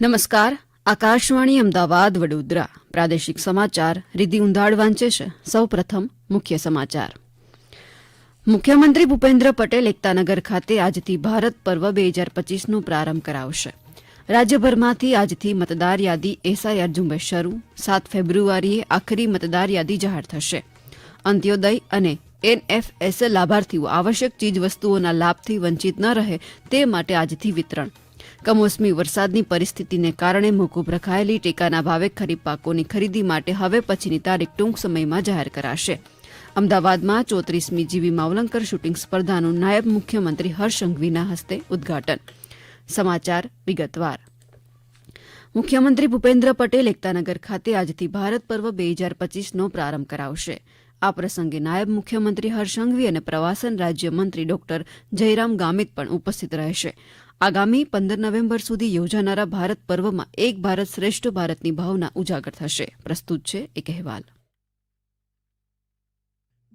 નમસ્કાર. આકાશવાણી અમદાવાદ, વડોદરા. પ્રાદેશિક સમાચાર રિધિ ઉંધાડ વાંચે છે. સૌપ્રથમ મુખ્ય સમાચાર. મુખ્યમંત્રી ભૂપેન્દ્ર પટેલ એકતાનગર ખાતે આજથી ભારત પર્વ બે હજાર પચીસનો પ્રારંભ કરાવશે. રાજ્યભરમાંથી આજથી મતદાર યાદી એસઆઈઆર ઝુંબેશ શરૂ. સાત ફેબ્રુઆરીએ આખરી મતદાર યાદી જાહેર થશે. અંત્યોદય અને એનએફએસ લાભાર્થીઓ આવશ્યક ચીજવસ્તુઓના લાભથી વંચિત ન રહે તે માટે આજથી વિતરણ. કમોસમી વરસાદની પરિસ્થિતિને કારણે મોકૂફ રખાયેલી ટેકાના ભાવે ખરીફ પાકોની ખરીદી માટે હવે પછીની તારીખ ટૂંક સમયમાં જાહેર કરાશે. અમદાવાદમાં ચોત્રીસમી જીવી માવલંકર શૂટિંગ સ્પર્ધાનું નાયબ મુખ્યમંત્રી હર્ષ સંઘવીના હસ્તે ઉદઘાટન. સમાચાર વિગતવાર. મુખ્યમંત્રી ભૂપેન્દ્ર પટેલ એકતાનગર ખાતે આજથી ભારત પર્વ બે હજાર પચીસનો પ્રારંભ કરાવશે. આ પ્રસંગે નાયબ મુખ્યમંત્રી હર્ષંઘવી અને પ્રવાસન રાજ્યમંત્રી ડોક્ટર જયરામ ગામિત પણ ઉપસ્થિત રહેશે. આગામી પંદર નવેમ્બર સુધી યોજાનારા ભારત પર્વમાં એક ભારત શ્રેષ્ઠ ભારતની ભાવના ઉજાગર થશે. પ્રસ્તુત છે એક અહેવાલ.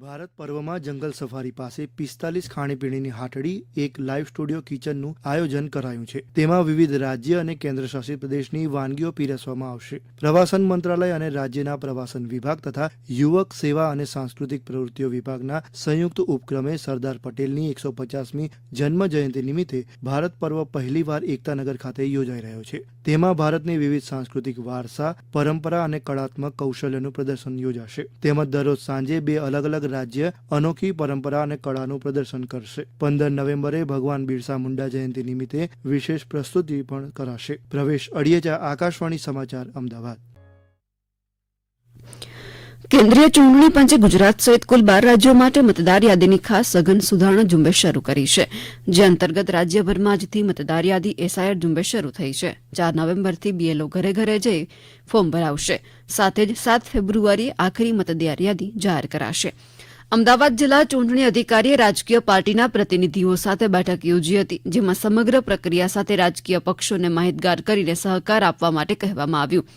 ભારત પર્વમાં જંગલ સફારી પાસે પિસ્તાલીસ ખાણીપીણીની હાટડી, એક લાઈવ સ્ટુડિયો કિચનનું આયોજન કરાયું છે. તેમાં વિવિધ રાજ્ય અને કેન્દ્રશાસિત પ્રદેશની વાનગીઓ પીરસવામાં આવશે. પ્રવાસન મંત્રાલય અને રાજ્યના પ્રવાસન વિભાગ તથા યુવક સેવા અને સાંસ્કૃતિક પ્રવૃત્તિઓ વિભાગના સંયુક્ત ઉપક્રમે સરદાર પટેલની એકસો પચાસમી જન્મ જયંતિ નિમિત્તે ભારત પર્વ પહેલીવાર એકતાનગર ખાતે યોજાઈ રહ્યો છે. તેમાં ભારતની વિવિધ સાંસ્કૃતિક વારસા, પરંપરા અને કળાત્મક કૌશલ્યનું પ્રદર્શન યોજાશે. તેમજ દરરોજ સાંજે બે અલગ અલગ રાજ્ય અનોખી પરંપરા અને કળાનું પ્રદર્શન કરશે. પંદર નવેમ્બરે ભગવાન બિરસા મુંડા જયંતિ નિમિત્તે વિશેષ પ્રસ્તુતિ પણ કરાશે. પ્રવેશ અડિયેચા આકાશવાણી સમાચાર, અમદાવાદ. કેન્દ્રીય ચૂંટણી પંચે ગુજરાત સહિત કુલ બાર રાજ્યો માટે મતદાર યાદીની ખાસ સઘન સુધારણા ઝુંબેશ શરૂ કરી છે. જે અંતર્ગત રાજ્યભરમાં આજથી મતદાર યાદી એસઆઈઆર ઝુંબેશ શરૂ થઈ છે. ચાર નવેમ્બરથી બીએલઓ ઘરે ઘરે જઈ ફોર્મ ભરાવશે. સાથે જ સાત ફેબ્રુઆરીએ આખરી મતદાર યાદી જાહેર કરાશે. અમદાવાદ જિલ્લા ચૂંટણી અધિકારીએ રાજકીય પાર્ટીના પ્રતિનિધિઓ સાથે બેઠક યોજી હતી, જેમાં સમગ્ર પ્રક્રિયા સાથે રાજકીય પક્ષોને માહિતગાર કરીને સહકાર આપવા માટે કહેવામાં આવ્યું.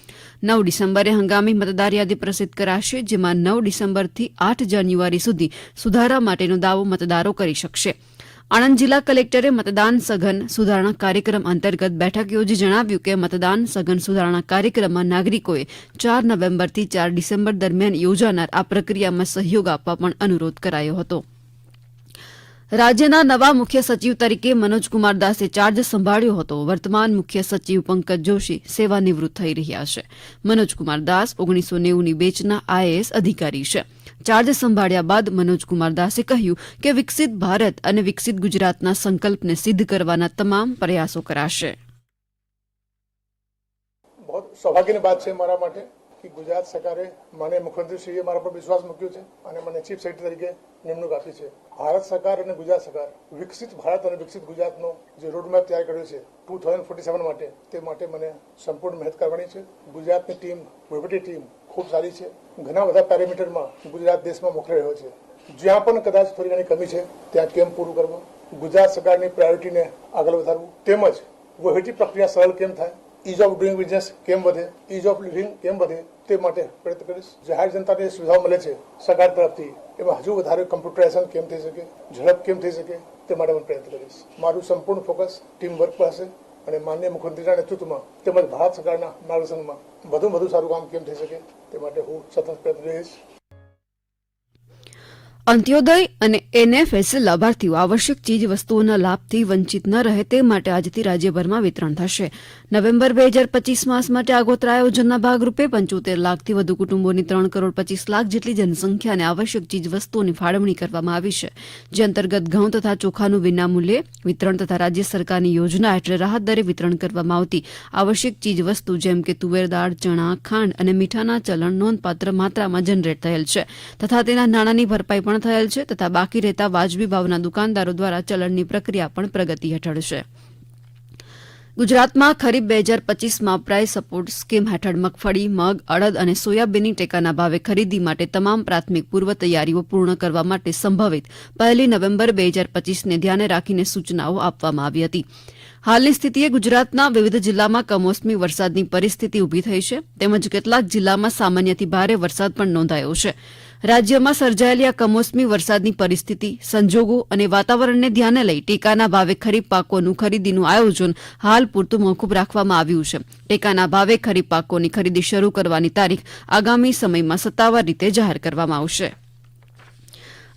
નવ ડિસેમ્બરે હંગામી મતદાર યાદી પ્રસિદ્ધ કરાશે, જેમાં નવ ડિસેમ્બરથી આઠ જાન્યુઆરી સુધી સુધારા માટેનો દાવો મતદારો કરી શકશે. આણંદ જિલ્લા કલેક્ટરે મતદાન સઘન સુધારણા કાર્યક્રમ અંતર્ગત બેઠક યોજી જણાવ્યું કે મતદાન સઘન સુધારણા કાર્યક્રમમાં નાગરિકોએ ચાર નવેમ્બરથી ચાર ડિસેમ્બર દરમિયાન યોજાનાર આ પ્રક્રિયામાં સહયોગ આપવા પણ અનુરોધ કરાયો હતો. રાજ્યના નવા મુખ્ય સચિવ તરીકે મનોજકુમાર દાસે ચાર્જ સંભાળ્યો હતો. વર્તમાન મુખ્ય સચિવ પંકજ જોશી સેવાનિવૃત્ત થઈ રહ્યા છે. મનોજકુમાર દાસ ઓગણીસો નેવુંની બેચના આઈએએસ અધિકારી છે. ચાર્જ સંભાળ્યા બાદ મનોજકુમાર દાસે કહ્યું કે વિકસિત ભારત અને વિકસિત ગુજરાતના સંકલ્પને સિદ્ધ કરવાના તમામ પ્રયાસો કરાશે. સૌભાગ્યની વાત છે મારા માટે. કે ગુજરાત સરકારે મને મુખ્યમંત્રીશ્રીએ મારા પર વિશ્વાસ મૂક્યો છે અને મને ચીફ સેક્રેટરી તરીકે નિમણૂક આપી છે. ભારત સરકાર અને ગુજરાત સરકાર વિકસિત ભારત અને વિકસિત ગુજરાતનો જે રોડમેપ તૈયાર કર્યો છે ટુ થાઉઝન્ડ ફોર્ટી સેવન માટે, તે માટે મને સંપૂર્ણ મહેનત કરવાની છે. ગુજરાતની ટીમ વહીવટી ટીમ ખૂબ સારી છે. ઘણા બધા પેરામીટરમાં ગુજરાત દેશમાં મોખરે રહ્યો છે. જ્યાં પણ કદાચ થોડી ઘણી કમી છે, ત્યાં કેમ પૂરું કરવું? ગુજરાત સરકારની પ્રાયોરિટીને આગળ વધારવું? તેમજ વહીવટી પ્રક્રિયા સરળ કેમ થાય? ઇઝ ઓફ ડુઈંગ બિઝનેસ કેમ વધે? ઇઝ ઓફ લિવિંગ કેમ વધે? તે માટે પ્રયત્ન કરીશ. જાહેર જનતાને સુવિધાઓ મળે છે, સરકાર તરફથી, એમાં હજુ વધારે કમ્પ્યુટરાઇઝેશન કેમ થઈ શકે? ઝડપ કેમ થઈ શકે? તે માટે હું પ્રયત્ન કરીશ. મારું સંપૂર્ણ ફોકસ ટીમ વર્ક પર હશે અને માન્ય મુખ્યમંત્રીના નેતૃત્વમાં તેમજ ભારત સરકારના માર્ગદર્શનમાં વધુ વધુ સારું કામ કેમ થઈ શકે? તે માટે હું સતત પ્રયત્ન રહીશ અંત્યોદય અને એનએફએસ લાભાર્થીઓ આવશ્યક ચીજ વસ્તુઓના લાભથી વંચિત ન રહે તે માટે આજથી રાજ્યભરમાં વિતરણ થશે. નવેમ્બર બે હજાર પચીસ માસ માટે આગોતરા આયોજનના ભાગરૂપે પંચોતેર લાખથી વધુ કુટુંબોની ત્રણ કરોડ પચીસ લાખ જેટલી જનસંખ્યાને આવશ્યક ચીજ વસ્તુઓની ફાળવણી કરવામાં આવી છે. જે અંતર્ગત ઘઉં તથા ચોખાનું વિનામૂલ્યે વિતરણ તથા રાજ્ય સરકારની યોજના હેઠળ રાહત દરે વિતરણ કરવામાં આવતી આવશ્યક ચીજ વસ્તુ જેમ કે તુવેર દાળ, ચણા, ખાંડ અને મીઠાના ચલણ નોંધપાત્ર માત્રામાં જનરેટ થયેલ છે. તથા તેના નાણાંની ભરપાઈ પણ થયેલ છે તથા બાકી રહેતા વાજબી ભાવના દુકાનદારો દ્વારા ચલણની પ્રક્રિયા પણ પ્રગતિ હેઠળ છે. ગુજરાતમાં ખરીફ બે હજાર પચીસમાં પ્રાઇસ સપોર્ટ સ્કીમ હેઠળ મગફળી, મગ, અડદ અને સોયાબીનની ટેકાના ભાવે ખરીદી માટે તમામ પ્રાથમિક પૂર્વ તૈયારીઓ પૂર્ણ કરવા માટે સંભવિત પહેલી નવેમ્બર બે હજાર પચીસને ધ્યાને રાખીને સૂચનાઓ આપવામાં આવી હતી. હાલની સ્થિતિએ ગુજરાતના વિવિધ જિલ્લામાં કમોસમી વરસાદની પરિસ્થિતિ ઊભી થઈ છે. તેમજ કેટલાક જિલ્લામાં સામાન્યથી ભારે વરસાદ પણ નોંધાયો છે. રાજ્યમાં સર્જાયેલી આ કમોસમી વરસાદની પરિસ્થિતિ, સંજોગો અને વાતાવરણને ધ્યાને લઈ ટેકાના ભાવે ખરીફ પાકોનું ખરીદીનું આયોજન હાલ પૂરતું મોકૂફ રાખવામાં આવ્યું છે. ટેકાના ભાવે ખરીફ પાકોની ખરીદી શરૂ કરવાની તારીખ આગામી સમયમાં સત્તાવાર રીતે જાહેર કરવામાં આવશે.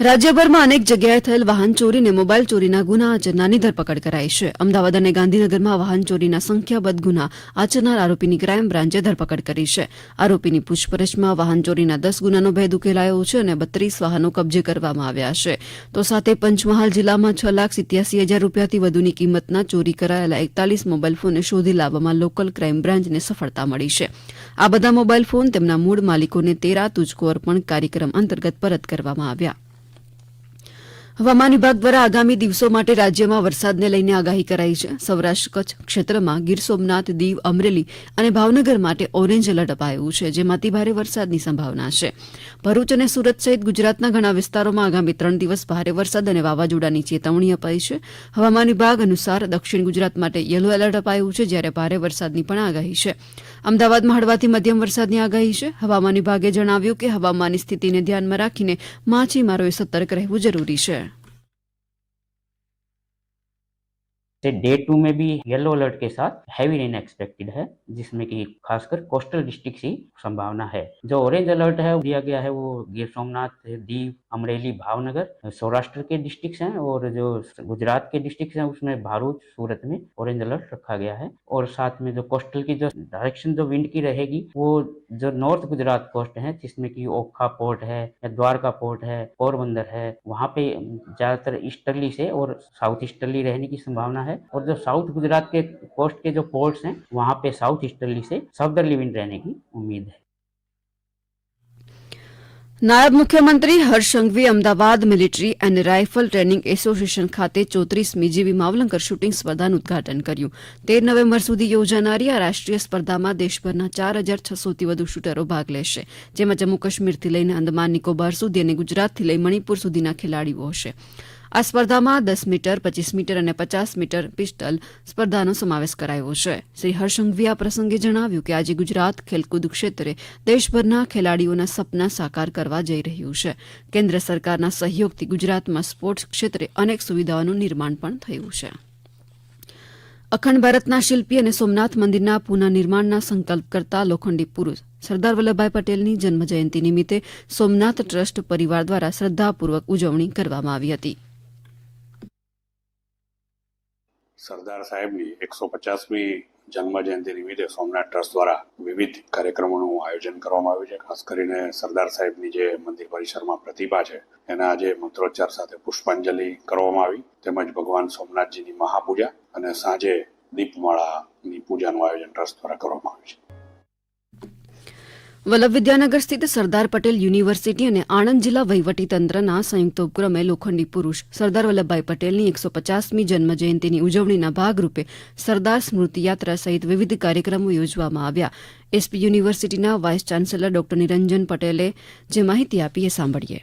રાજ્યભરમાં અનેક જગ્યાએ થયેલ વાહન ચોરી અને મોબાઈલ ચોરીના ગુના આચરનારની ધરપકડ કરાઈ છે. અમદાવાદ અને ગાંધીનગરમાં વાહન ચોરીના સંખ્યાબંધ ગુના આચરનાર આરોપીની ક્રાઇમ બ્રાન્ચે ધરપકડ કરી છે. આરોપીની પૂછપરછમાં વાહન ચોરીના દસ ગુનાનો ભેદ ઉકેલાયો છે અને બત્રીસ વાહનો કબજે કરવામાં આવ્યા છે. તો સાથે પંચમહાલ જિલ્લામાં છ લાખ સિત્યાસી હજાર રૂપિયાથી વધુની કિંમતના ચોરી કરાયેલા એકતાલીસ મોબાઈલ ફોનને શોધી લાવવામાં લોકલ ક્રાઇમ બ્રાન્ચને સફળતા મળી છે. આ બધા મોબાઈલ ફોન તેમના મૂળ માલિકોને તેરા તુજકો અર્પણ કાર્યક્રમ અંતર્ગત પરત કરવામાં આવ્યા. હવામાન વિભાગ દ્વારા આગામી દિવસો માટે રાજ્યમાં વરસાદને લઈને આગાહી કરાઈ છે. સૌરાષ્ટ્ર કચ્છ ક્ષેત્રમાં ગીર સોમનાથ, દીવ, અમરેલી અને ભાવનગર માટે ઓરેન્જ એલર્ટ અપાયું છે જેમાં અતિભારે વરસાદની સંભાવના છે. ભરૂચ અને સુરત સહિત ગુજરાતના ઘણા વિસ્તારોમાં આગામી ત્રણ દિવસ ભારે વરસાદ અને વાવાઝોડાની ચેતવણી અપાઈ છે. હવામાન વિભાગ અનુસાર દક્ષિણ ગુજરાત માટે યલો એલર્ટ અપાયું છે, જ્યારે ભારે વરસાદની પણ આગાહી છે. અમદાવાદમાં હળવાથી મધ્યમ વરસાદની આગાહી છે. હવામાન વિભાગે જણાવ્યું કે હવામાનની સ્થિતિને ધ્યાનમાં રાખીને માછીમારોએ સતર્ક રહેવું જરૂરી છે. से डे टू में भी येलो अलर्ट के साथ हैवी रेन एक्सपेक्टेड है, जिसमें कि खासकर कोस्टल डिस्ट्रिक्ट की संभावना है। जो ऑरेंज अलर्ट है दिया गया है, वो गिर सोमनाथ, दीव, अमरेली, भावनगर, सौराष्ट्र के डिस्ट्रिक्ट हैं और जो गुजरात के डिस्ट्रिक्ट हैं, उसमें भारूच, सूरत में ऑरेंज अलर्ट रखा गया है। और साथ में जो कोस्टल की जो डायरेक्शन जो विंड की रहेगी, वो जो नॉर्थ गुजरात कोस्ट है, जिसमें की ओखा पोर्ट है द्वारका पोर्ट है, पोरबंदर है, वहाँ पे ज़्यादातर ईस्टर्ली से और साउथ ईस्टर्ली रहने की संभावना है। और जो साउथ गुजरात के कोस्ट के जो पोर्ट्स हैं वहाँ पे साउथ ईस्टर्ली से साउदर्ली विंड रहने की उम्मीद है નાયબ મુખ્યમંત્રી Harsh Sanghavi Ahmedabad military and rifle training association ખાતે ચોત્રીસમી જીવી માવલંકર શૂટિંગ સ્પર્ધાનું ઉદઘાટન કર્યું તેર નવેમ્બર સુધી યોજાનારી આ રાષ્ટ્રીય સ્પર્ધામાં દેશભરના ચાર હજાર છસોથી વધુ શૂટરો ભાગ લેશે જેમાં જમ્મુ કાશ્મીરથી લઈને અંદમાન નિકોબાર સુધી અને ગુજરાતથી લઈ મણિપુર સુધીના ખેલાડીઓ હશે આ સ્પર્ધામાં દસ મીટર, પચીસ મીટર અને પચાસ મીટર પિસ્ટલ સ્પર્ધાનો સમાવેશ કરાયો છે. શ્રી હર્ષંઘવી આ પ્રસંગે જણાવ્યું કે આજે ગુજરાત ખેલકૂદ ક્ષેત્રે દેશભરના ખેલાડીઓના સપના સાકાર કરવા જઈ રહ્યું છે. કેન્દ્ર સરકારના સહયોગથી ગુજરાતમાં સ્પોર્ટ્સ ક્ષેત્રે અનેક સુવિધાઓનું નિર્માણ પણ થયું છે. અખંડ ભારતના શિલ્પી અને સોમનાથ મંદિરના પુનઃનિર્માણના સંકલ્પ કરતા લોખંડી પુરુષ સરદાર વલ્લભભાઈ પટેલની જન્મજયંતિ નિમિત્તે સોમનાથ ટ્રસ્ટ પરિવાર દ્વારા શ્રદ્ધાપૂર્વક ઉજવણી કરવામાં આવી હતી. સરદાર સાહેબની એકસો પચાસમી જન્મ જયંતિ નિમિત્તે સોમનાથ ટ્રસ્ટ દ્વારા વિવિધ કાર્યક્રમોનું આયોજન કરવામાં આવ્યું છે. ખાસ કરીને સરદાર સાહેબની જે મંદિર પરિસરમાં પ્રતિભા છે, એના આજે મંત્રોચ્ચાર સાથે પુષ્પાંજલિ કરવામાં આવી, તેમજ ભગવાન સોમનાથજીની મહાપૂજા અને સાંજે દીપમાળાની પૂજાનું આયોજન ટ્રસ્ટ દ્વારા કરવામાં આવ્યું છે. વલ્લભ વિદ્યાનગર સ્થિત સરદાર પટેલ યુનિવર્સિટી અને આણંદ જિલ્લા વહીવટીતંત્રના સંયુક્ત ઉપક્રમે લોખંડી પુરુષ સરદાર વલ્લભભાઈ પટેલની એકસો પચાસમી જન્મજયંતિની ઉજવણીના ભાગરૂપે સરદાર સ્મૃતિ યાત્રા સહિત વિવિધ કાર્યક્રમો યોજવામાં આવ્યા. એસપી યુનિવર્સિટીના વાઇસ ચાન્સેલર ડોક્ટર નિરંજન પટેલે જે માહિતી આપી એ સાંભળીએ.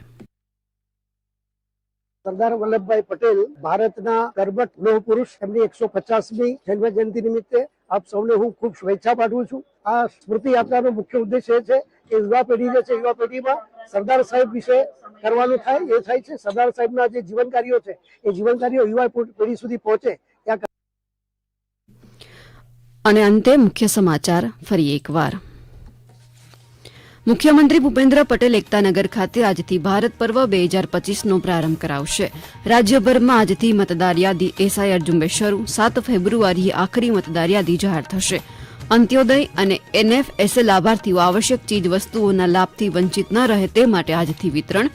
સરદાર વલ્લભભાઈ પટેલ ભારતના કર્મઠ લોહ પુરુષ એમની એકસો પચાસમી જન્મજયંતિ નિમિત્તે આપ સૌને હું ખૂબ શુભેચ્છા પાઠવું છું. આ સ્મૃતિ યાત્રાનો મુખ્ય ઉદ્દેશ એ છે કે યુવા પેઢી જે છે, યુવા પેઢીમાં સરદાર સાહેબ વિશે કરવાનું થાય, એ થાય છે. સરદાર સાહેબના જે જીવન કાર્યો છે, એ જીવન કાર્યો યુવા પેઢી સુધી પહોંચે. ત્યાં અને અંતે મુખ્ય સમાચાર ફરી એકવાર. મુખ્યમંત્રી ભૂપેન્દ્ર પટેલ એકતાનગર ખાતે આજથી ભારત પર્વ બે હજાર પચીસનો પ્રારંભ કરાવશે. રાજ્યભરમાં આજથી મતદાર યાદી એસઆઈઆર ઝુંબેશ શરૂ સાત ફેબ્રુઆરીએ આખરી મતદાર યાદી જાહેર થશે. અંત્યોદય અને એનએફએસએ લાભાર્થીઓ આવશ્યક ચીજ વસ્તુઓના લાભથી વંચિત ન રહે તે માટે આજથી વિતરણ.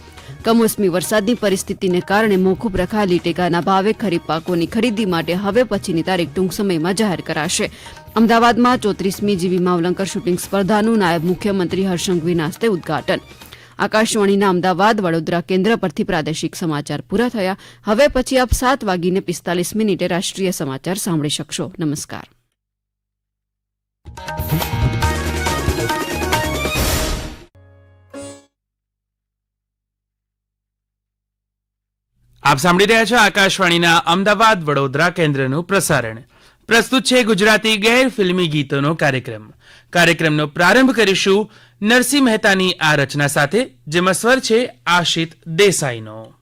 કમોસમી વરસાદની પરિસ્થિતિને કારણે મોકૂફ રખાયેલી ટેકાના ભાવે ખરીફ પાકોની ખરીદી માટે હવે પછીની તારીખ ટૂંક સમયમાં જાહેર કરાશે. અમદાવાદમાં ચોત્રીસમી જીવી માવલંકર શૂટિંગ સ્પર્ધાનું નાયબ મુખ્યમંત્રી હર્ષંઘવીના હસ્તે ઉદઘાટન. આકાશવાણીના અમદાવાદ વડોદરા કેન્દ્ર પરથી પ્રાદેશિક સમાચાર પૂરા થયા. હવે પછી આપ સાત વાગીને પિસ્તાલીસ મિનિટે રાષ્ટ્રીય સમાચાર સાંભળી શકશો. નમસ્કાર. આપ સાંભળી રહ્યા છો આકાશવાણીના અમદાવાદ વડોદરા કેન્દ્રનું પ્રસારણ. પ્રસ્તુત છે ગુજરાતી ગેર ફિલ્મી ગીતોનો કાર્યક્રમ. કાર્યક્રમનો પ્રારંભ કરીશું નરસિંહ મહેતાની આ રચના સાથે, જેમાં સ્વર છે આશિત દેસાઈનો.